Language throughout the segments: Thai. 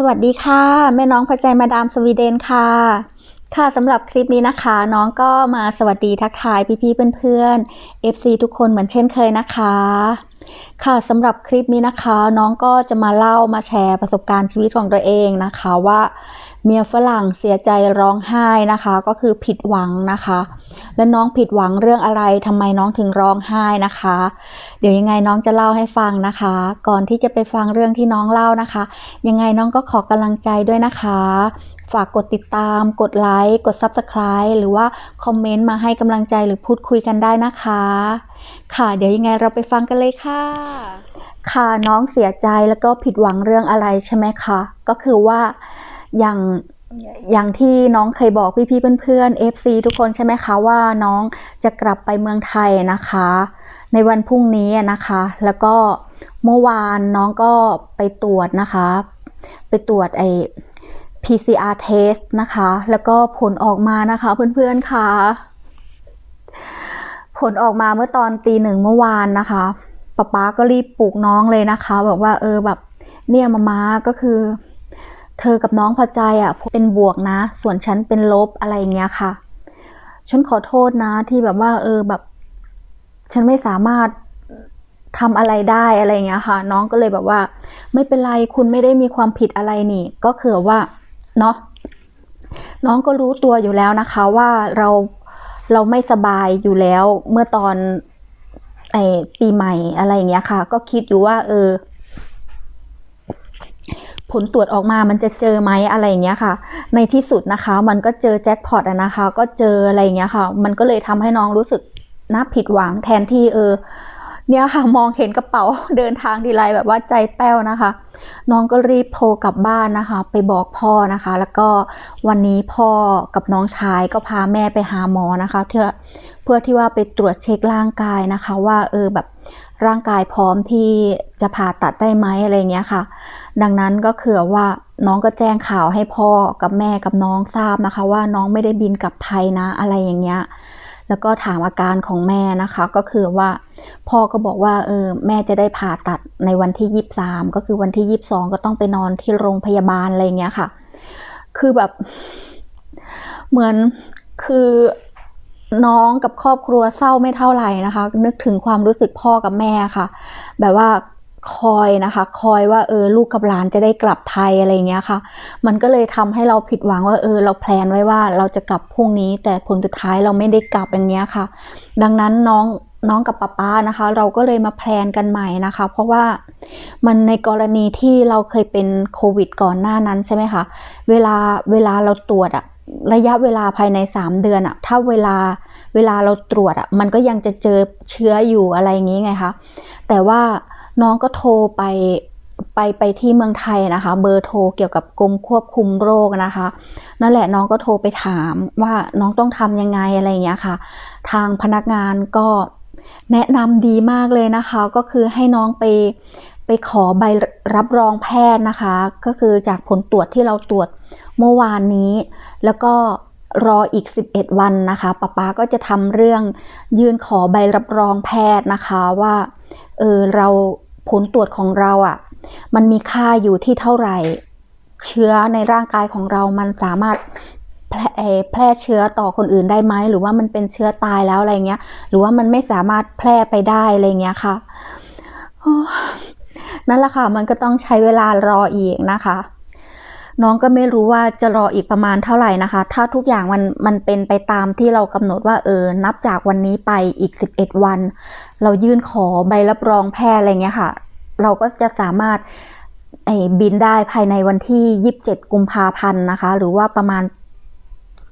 สวัสดีค่ะ แม่น้องพอใจมาดามสวีเดนค่ะ ค่ะสำหรับคลิปนี้นะคะ น้องก็มาสวัสดีทักทายพี่ๆเพื่อนๆ FC ทุกคนเหมือนเช่นเคยนะคะ ค่ะสำหรับคลิปนี้นะคะ น้องก็จะมาเล่ามาแชร์ประสบการณ์ชีวิตของตัวเองนะคะว่าเมียฝรั่งเสียใจร้องไห้นะคะ ก็คือผิดหวังนะคะ และน้องผิดหวังเรื่องอะไรทำไมน้องถึงร้องไห้นะคะ เดี๋ยวยังไงน้องจะเล่าให้ฟังนะคะ ก่อนที่จะไปฟังเรื่องที่น้องเล่านะคะ ยังไงน้องก็ขอกำลังใจด้วยนะคะ ฝากกดติดตาม กดไลค์กด Subscribe หรือว่าคอมเมนต์มาให้กำลังใจหรือพูดคุยกันได้นะคะ ค่ะเดี๋ยวยังไงเราไปฟังกันเลยค่ะ ค่ะน้องเสียใจแล้วก็ผิดหวังเรื่องอะไรใช่ไหมคะก็คือว่าอย่างอย่างที่น้องเคยบอกพี่ๆเพื่อนๆ FC ทุกคนใช่ไหมคะว่าน้องจะกลับไปเมืองไทยนะคะ ในวันพรุ่งนี้นะคะ แล้วก็เมื่อวานน้องก็ไปตรวจนะคะ ไปตรวจไอ PCR test นะคะ แล้วก็ผลออกมานะคะเพื่อนๆค่ะ ผลออกมาเมื่อตอนตีหนึ่งเมื่อวานนะคะป๊าป๊าก็รีบปลุกน้องเลยนะคะ บอกว่าเออแบบเนี่ยมามาก็คือ เธอกับน้องพอใจอะเป็นบวกนะ ส่วนฉันเป็นลบอะไรอย่างเงี้ยค่ะ ฉันขอโทษนะที่แบบว่า เออแบบ ฉันไม่สามารถทำอะไรได้อะไรอย่างเงี้ยค่ะ น้องก็เลยแบบว่า ไม่เป็นไรคุณไม่ได้มีความผิดอะไรนี่ ก็คือว่าเนาะน้องก็รู้ตัวอยู่แล้วนะคะว่าเรา เราไม่สบายอยู่แล้วเมื่อตอนไอ้ปีใหม่อะไรอย่างเงี้ยค่ะ ก็คิดอยู่ว่า เออ ผลตรวจออกมามันจะเจอไหมอะไรอย่างเงี้ยค่ะ ในที่สุดนะคะ มันก็เจอแจ็คพอตอะนะคะ ก็เจออะไรอย่างเงี้ยค่ะ มันก็เลยทำให้น้องรู้สึกน่าผิดหวังแทนที่เออ เนี่ยค่ะมองเห็นกระเป๋าเดินทางทีไรแบบว่าใจแป้วนะคะ น้องก็รีบโทรกลับบ้านนะคะ ไปบอกพ่อนะคะ แล้วก็วันนี้พ่อกับน้องชายก็พาแม่ไปหาหมอนะคะเพื่อเพื่อที่ว่าไปตรวจเช็คร่างกายนะคะ ว่าเออแบบร่างกายพร้อมที่จะผ่าตัดได้ไหมอะไรเงี้ยค่ะ ดังนั้นก็คือว่าน้องก็แจ้งข่าวให้พ่อกับแม่กับน้องทราบนะคะ ว่าน้องไม่ได้บินกลับไทยนะอะไรอย่างเงี้ย แล้วก็ถามอาการของแม่นะคะก็คือว่าพ่อก็บอกว่าเออแม่จะได้ผ่าตัดในวันที่ยี่สามก็คือวันที่ยี่สองก็ต้องไปนอนที่โรงพยาบาลอะไรเงี้ยค่ะ คือแบบเหมือนคือน้องกับครอบครัวเศร้าไม่เท่าไหร่นะคะ นึกถึงความรู้สึกพ่อกับแม่ค่ะ แบบว่า คอยนะคะ คอยว่าเออลูกกับหลานจะได้กลับไทยอะไรเงี้ยค่ะ มันก็เลยทำให้เราผิดหวังว่าเออเราแพลนไว้ว่าเราจะกลับพรุ่งนี้ แต่ผลสุดท้ายเราไม่ได้กลับอย่างเงี้ยค่ะ ดังนั้นน้องน้องกับป้าป้านะคะ เราก็เลยมาแพลนกันใหม่นะคะ เพราะว่ามันในกรณีที่เราเคยเป็นโควิดก่อนหน้านั้นใช่ไหมคะ เวลาเวลาเราตรวจอะระยะเวลาภายใน 3 เดือนอะถ้าเวลาเวลาเราตรวจอะมันก็ยังจะเจอเชื้ออยู่อะไรอย่างนี้ไงคะแต่ว่า น้องก็โทรไปไปไปที่เมืองไทยนะคะ เบอร์โทรเกี่ยวกับกรมควบคุมโรคนะคะ นั่นแหละน้องก็โทรไปถามว่าน้องต้องทำยังไงอะไรอย่างเงี้ยค่ะ ทางพนักงานก็แนะนำดีมากเลยนะคะ ก็คือให้น้องไปไปขอใบรับรองแพทย์นะคะ ก็คือจากผลตรวจที่เราตรวจเมื่อวานนี้ แล้วก็รออีก 11 วันนะคะป๊าป๊าก็จะทำเรื่องยื่นขอใบรับรองแพทย์นะคะว่าเออเรา ผลตรวจของเราอะ่ะ มันมีค่าอยู่ที่เท่าไหร่ เชื้อในร่างกายของเรามันสามารถแพร่แพร่เชื้อต่อคนอื่นได้ไหมหรือว่ามันเป็นเชื้อตายแล้วอะไรเงี้ย หรือว่ามันไม่สามารถแพร่ไปได้อะไรเงี้ยค่ะนั่นแหละค่ะ มันก็ต้องใช้เวลารออีกนะคะ น้องก็ไม่รู้ว่าจะรออีกประมาณเท่าไหร่นะคะ ถ้าทุกอย่างมันมันเป็นไปตามที่เรากำหนดว่าเออ นับจากวันนี้ไปอีก 11 วัน เรายื่นขอใบรับรองแพทย์อะไรเงี้ยค่ะ เราก็จะสามารถไอ้บินได้ภายในวันที่ 27 กุมภาพันธ์นะคะ หรือว่าประมาณ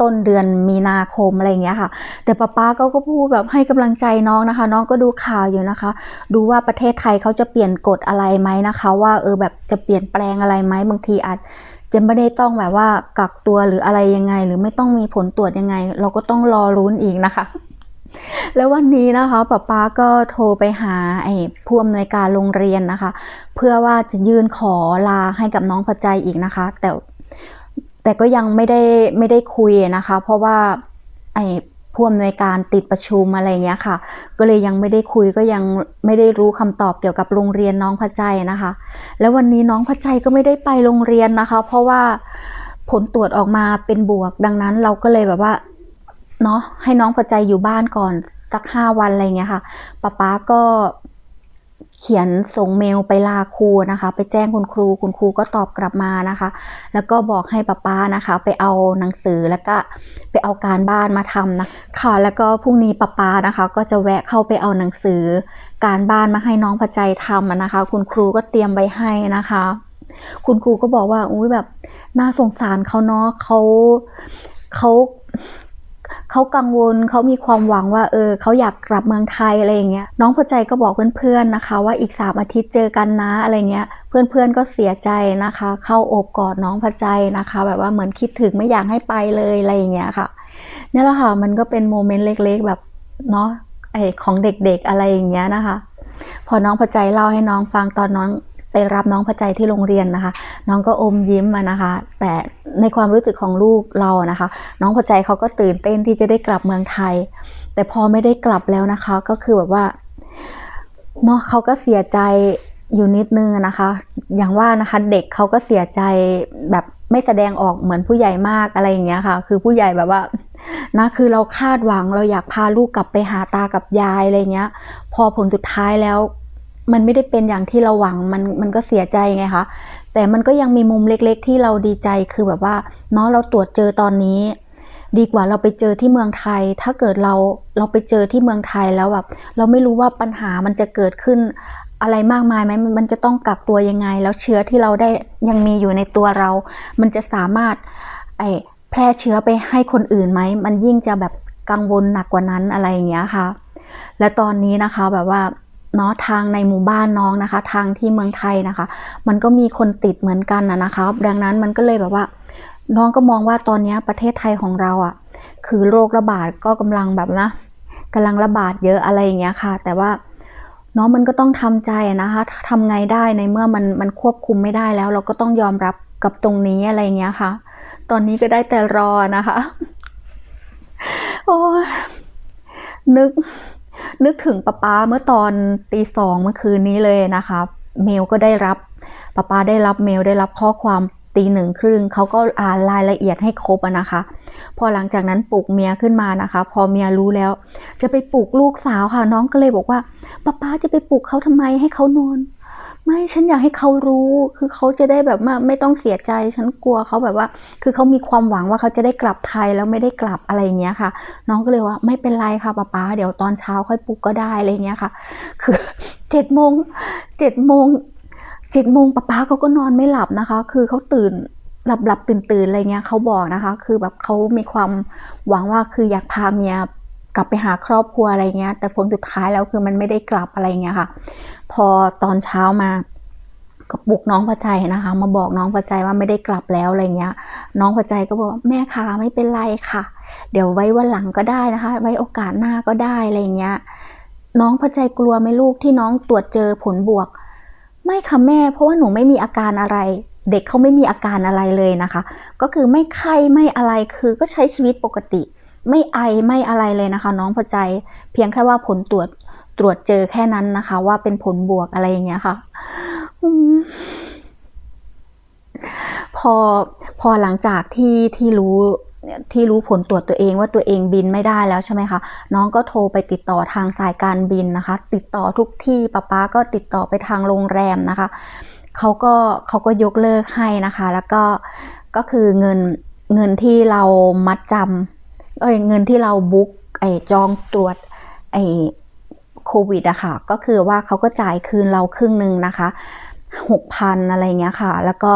ต้นเดือนมีนาคมอะไรเงี้ยค่ะ แต่ป้าป้าก็ก็พูดแบบให้กำลังใจน้องนะคะ น้องก็ดูข่าวอยู่นะคะ ดูว่าประเทศไทยเขาจะเปลี่ยนกฎอะไรไหมนะคะ ว่าเออแบบจะเปลี่ยนแปลงอะไรไหมบางทีอาจ จะไม่ได้ต้องแบบว่ากักตัวหรืออะไรยังไง หรือไม่ต้องมีผลตรวจยังไง เราก็ต้องรอรุ้นอีกนะคะ แล้ววันนี้นะคะป้าป้าก็โทรไปหาไอ้ผู้อำนวยการโรงเรียนนะคะ เพื่อว่าจะยื่นขอลาให้กับน้องพอใจอีกนะคะ แต่แต่ก็ยังไม่ได้ไม่ได้คุยนะคะ เพราะว่าไอ้ ผู้อำนวยการติดประชุมอะไรเงี้ยค่ะ ก็เลยยังไม่ได้คุยก็ยังไม่ได้รู้คำตอบเกี่ยวกับโรงเรียนน้องพระใจนะคะ แล้ววันนี้น้องพระใจก็ไม่ได้ไปโรงเรียนนะคะ เพราะว่าผลตรวจออกมาเป็นบวกดังนั้นเราก็เลยแบบว่าเนาะให้น้องพระใจอยู่บ้านก่อนสักห้าวันอะไรเงี้ยค่ะป๊าป๊าก็ เขียนส่งเมลไปลาครูนะคะ ไปแจ้งคุณครูคุณครูก็ตอบกลับมานะคะ แล้วก็บอกให้ป๊าป๊านะคะ ไปเอาหนังสือแล้วก็ไปเอาการบ้านมาทำนะค่ะแล้วก็พรุ่งนี้ป๊าป๊านะคะ ก็จะแวะเข้าไปเอาหนังสือ การบ้านมาให้น้องพระใจทำนะคะ คุณครูก็เตรียมไว้ให้นะคะคุณครูก็บอกว่าอุ้ยแบบน่าสงสารเขาเนาะเขาเขา เขากังวลเขามีความหวังว่าเออเขาอยากกลับเมืองไทยอะไรอย่างเงี้ยน้องพอใจก็บอกเพื่อนๆนะคะ ว่าอีกสามอาทิตย์เจอกันนะอะไรเงี้ย เพื่อนๆก็เสียใจนะคะ เข้าโอบกอดน้องพอใจนะคะ แบบว่าเหมือนคิดถึงไม่อยากให้ไปเลยอะไรอย่างเงี้ยค่ะนี่แหละค่ะมันก็เป็นโมเมนต์เล็กๆแบบเนาะไอของเด็กๆอะไรอย่างเงี้ยนะคะ พอน้องพอใจเล่าให้น้องฟังตอนน้อง ไปรับน้องพอใจที่โรงเรียนนะคะ น้องก็อมยิ้มมานะคะ แต่ในความรู้สึกของลูกเรานะคะ น้องพอใจเขาก็ตื่นเต้นที่จะได้กลับเมืองไทย แต่พอไม่ได้กลับแล้วนะคะ ก็คือแบบว่าเนาะเขาก็เสียใจอยู่นิดนึงนะคะ อย่างว่านะคะเด็กเขาก็เสียใจแบบไม่แสดงออกเหมือนผู้ใหญ่มากอะไรอย่างเงี้ยค่ะ คือผู้ใหญ่แบบว่านะคือเราคาดหวังเราอยากพาลูกกลับไปหาตากับยายอะไรเงี้ย พอผลสุดท้ายแล้ว มันไม่ได้เป็นอย่างที่เราหวังมันมันก็เสียใจไงคะแต่มันก็ยังมีมุมเล็กๆ ที่เราดีใจคือแบบว่าเนาะเราตรวจเจอตอนนี้ ดีกว่าเราไปเจอที่เมืองไทย ถ้าเกิดเราเราไปเจอที่เมืองไทยแล้วแบบเราไม่รู้ว่าปัญหามันจะเกิดขึ้นอะไรมากมายไหมมันจะต้องกักตัวยังไง แล้วเชื้อที่เราได้ยังมีอยู่ในตัวเรา มันจะสามารถไอแพร่เชื้อไปให้คนอื่นไหม มันยิ่งจะแบบกังวลหนักกว่านั้นอะไรอย่างเงี้ยค่ะ และตอนนี้นะคะแบบว่า เนาะทางในหมู่บ้านน้องนะคะ ทางที่เมืองไทยนะคะ มันก็มีคนติดเหมือนกันนะนะคะ ดังนั้นมันก็เลยแบบว่า น้องก็มองว่าตอนนี้ประเทศไทยของเราอะ่ะ คือโรคระบาดก็กำลังแบบนะกำลังระบาดเยอะอะไรอย่างเงี้ยค่ะ แต่ว่าน้องมันก็ต้องทำใจนะคะทำไงได้ในเมื่อมันมันควบคุมไม่ได้แล้ว เราก็ต้องยอมรับกับตรงนี้อะไรเงี้ยค่ะ ตอนนี้ก็ได้แต่รอนะคะ โอ้นึก นึกถึงป้าป้าเมื่อตอนตีสองเมื่อคืนนี้เลยนะคะ เมลก็ได้รับป้าป้าได้รับเมลได้รับข้อความตีหนึ่งครึ่งเขาก็อ่านรายละเอียดให้ครบนะคะ พอหลังจากนั้นปลุกเมียขึ้นมานะคะ พอเมียรู้แล้ว จะไปปลุกลูกสาวค่ะ น้องก็เลยบอกว่าป้าป้าจะไปปลุกเขาทำไมให้เขานอน ไม่ฉันอยากให้เขารู้ คือเขาจะได้แบบว่าไม่ต้องเสียใจ ฉันกลัวเขาแบบว่า คือเขามีความหวังว่าเขาจะได้กลับไทยแล้วไม่ได้กลับอะไรเงี้ยค่ะ น้องก็เลยว่าไม่เป็นไรค่ะป้าป้าเดี๋ยวตอนเช้าค่อยปลุกก็ได้อะไรเงี้ยค่ะ คือเจ็ดโมงเจ็ดโมงเจ็ดโมงป้าป้าเขาก็นอนไม่หลับนะคะ คือเขาตื่นหลับหลับตื่นตื่นอะไรเงี้ยเขาบอกนะคะ คือแบบเขามีความหวังว่าคืออยากพาเมีย กลับไปหาครอบครัวอะไรเงี้ย แต่ผลสุดท้ายแล้วคือมันไม่ได้กลับอะไรเงี้ยค่ะ พอตอนเช้ามาก็ปลุกน้องพอใจนะคะ มาบอกน้องพอใจว่าไม่ได้กลับแล้วอะไรเงี้ย น้องพอใจก็บอกแม่คะไม่เป็นไรค่ะ เดี๋ยวไว้วันหลังก็ได้นะคะ ไว้โอกาสหน้าก็ได้อะไรเงี้ย น้องพอใจกลัวไหมลูกที่น้องตรวจเจอผลบวก ไม่ค่ะแม่ เพราะว่าหนูไม่มีอาการอะไร เด็กเขาไม่มีอาการอะไรเลยนะคะ ก็คือไม่ไข้ไม่อะไรคือก็ใช้ชีวิตปกติ ไม่ไอไม่อะไรเลยนะคะ น้องพอใจ เพียงแค่ว่าผลตรวจตรวจเจอแค่นั้นนะคะ ว่าเป็นผลบวกอะไรอย่างเงี้ยค่ะพอพอหลังจากที่ที่รู้ที่รู้ผลตรวจตัวเองว่าตัวเองบินไม่ได้แล้วใช่ไหมคะน้องก็โทรไปติดต่อทางสายการบินนะคะ ติดต่อทุกที่ป้าป้าก็ติดต่อไปทางโรงแรมนะคะเขาก็เขาก็ยกเลิกให้นะคะ แล้วก็ก็คือเงินเงินที่เรามัดจำ เอ้ยเงินที่เราบุ๊กไอ้จองตรวจไอ้โควิดอะค่ะ ก็คือว่าเขาก็จ่ายคืนเราครึ่งหนึ่งนะคะหกพันอะไรเงี้ยค่ะ แล้วก็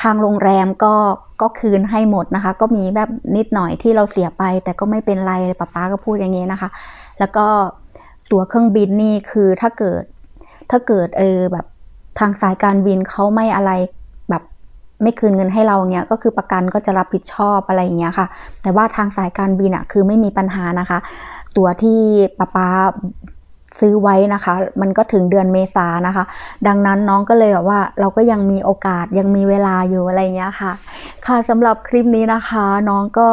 ทางโรงแรมก็ก็คืนให้หมดนะคะ ก็มีแบบนิดหน่อยที่เราเสียไป แต่ก็ไม่เป็นไรป้าป้าก็พูดอย่างนี้นะคะ แล้วก็ตั๋วเครื่องบินนี่คือถ้าเกิดถ้าเกิดเออแบบทางสายการบินเขาไม่อะไร ไม่คืนเงินให้เราเนี้ยก็คือประกันก็จะรับผิดชอบอะไรอย่างเงี้ยค่ะ แต่ว่าทางสายการบินอะคือไม่มีปัญหานะคะ ตัวที่ป้าป้าซื้อไว้นะคะ มันก็ถึงเดือนเมษานะคะ ดังนั้นน้องก็เลยแบบว่าเราก็ยังมีโอกาสยังมีเวลาอยู่อะไรเงี้ยค่ะ ค่ะสำหรับคลิปนี้นะคะ น้องก็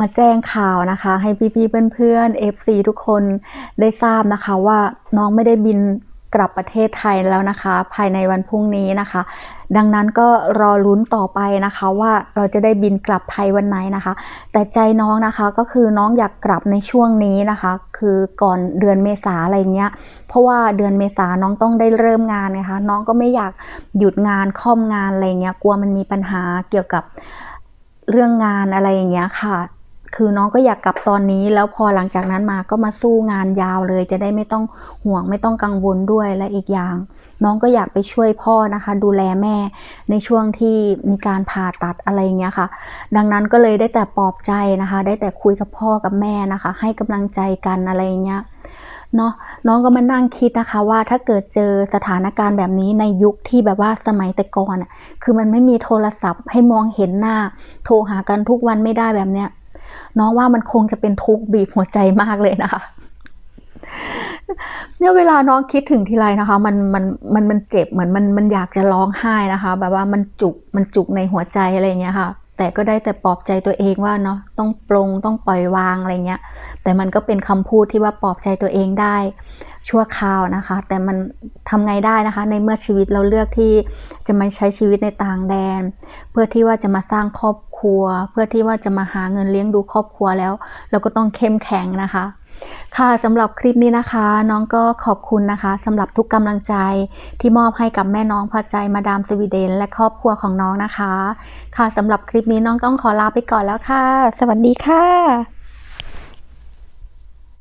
มาแจ้งข่าวนะคะ ให้พี่ๆเพื่อนๆ FC ทุกคนได้ทราบนะคะว่าน้องไม่ได้บิน กลับประเทศไทยแล้วนะคะ ภายในวันพรุ่งนี้นะคะ ดังนั้นก็รอลุ้นต่อไปนะคะว่าเราจะได้บินกลับไทยวันไหนนะคะ แต่ใจน้องนะคะก็คือน้องอยากกลับในช่วงนี้นะคะ คือก่อนเดือนเมษาอะไรเงี้ย เพราะว่าเดือนเมษาน้องต้องได้เริ่มงานนะคะ น้องก็ไม่อยากหยุดงานค่อมงานอะไรเงี้ยกลัวมันมีปัญหาเกี่ยวกับเรื่องงานอะไรอย่างเงี้ยค่ะ คือน้องก็อยากกลับตอนนี้ แล้วพอหลังจากนั้นมาก็มาสู้งานยาวเลย จะได้ไม่ต้องห่วงไม่ต้องกังวลด้วยและอีกอย่าง น้องก็อยากไปช่วยพ่อนะคะ ดูแลแม่ในช่วงที่มีการผ่าตัดอะไรเงี้ยค่ะ ดังนั้นก็เลยได้แต่ปลอบใจนะคะ ได้แต่คุยกับพ่อกับแม่นะคะ ให้กำลังใจกันอะไรเงี้ยเนาะน้องก็มานั่งคิดนะคะว่าถ้าเกิดเจอสถานการณ์แบบนี้ในยุคที่แบบว่าสมัยแต่ก่อนอะคือมันไม่มีโทรศัพท์ให้มองเห็นหน้า โทรหากันทุกวันไม่ได้แบบเนี้ย น้องว่ามันคงจะเป็นทุกข์บีบหัวใจมากเลยนะคะเนี่ยเวลาน้องคิดถึงทีไรนะคะ มันมันมันมันเจ็บเหมือนมันมันอยากจะร้องไห้นะคะ แบบว่ามันจุกมันจุกในหัวใจอะไรเงี้ยค่ะ แต่ก็ได้แต่ปลอบใจตัวเองว่าเนาะต้องปรงต้องปล่อยวางอะไรเงี้ย แต่มันก็เป็นคำพูดที่ว่าปลอบใจตัวเองได้ ชั่วคราวนะคะ แต่มันทำไงได้นะคะ ในเมื่อชีวิตเราเลือกที่จะมาใช้ชีวิตในต่างแดน เพื่อที่ว่าจะมาสร้างครอบครัว เพื่อที่ว่าจะมาหาเงินเลี้ยงดูครอบครัวแล้ว เราก็ต้องเข้มแข็งนะคะ ค่ะสำหรับคลิปนี้นะคะ น้องก็ขอบคุณนะคะสำหรับทุกกำลังใจที่มอบให้กับแม่น้องพอใจมาดามสวีเดน และครอบครัวของน้องนะคะ ค่ะสำหรับคลิปนี้น้องต้องขอลาไปก่อนแล้วค่ะ สวัสดีค่ะ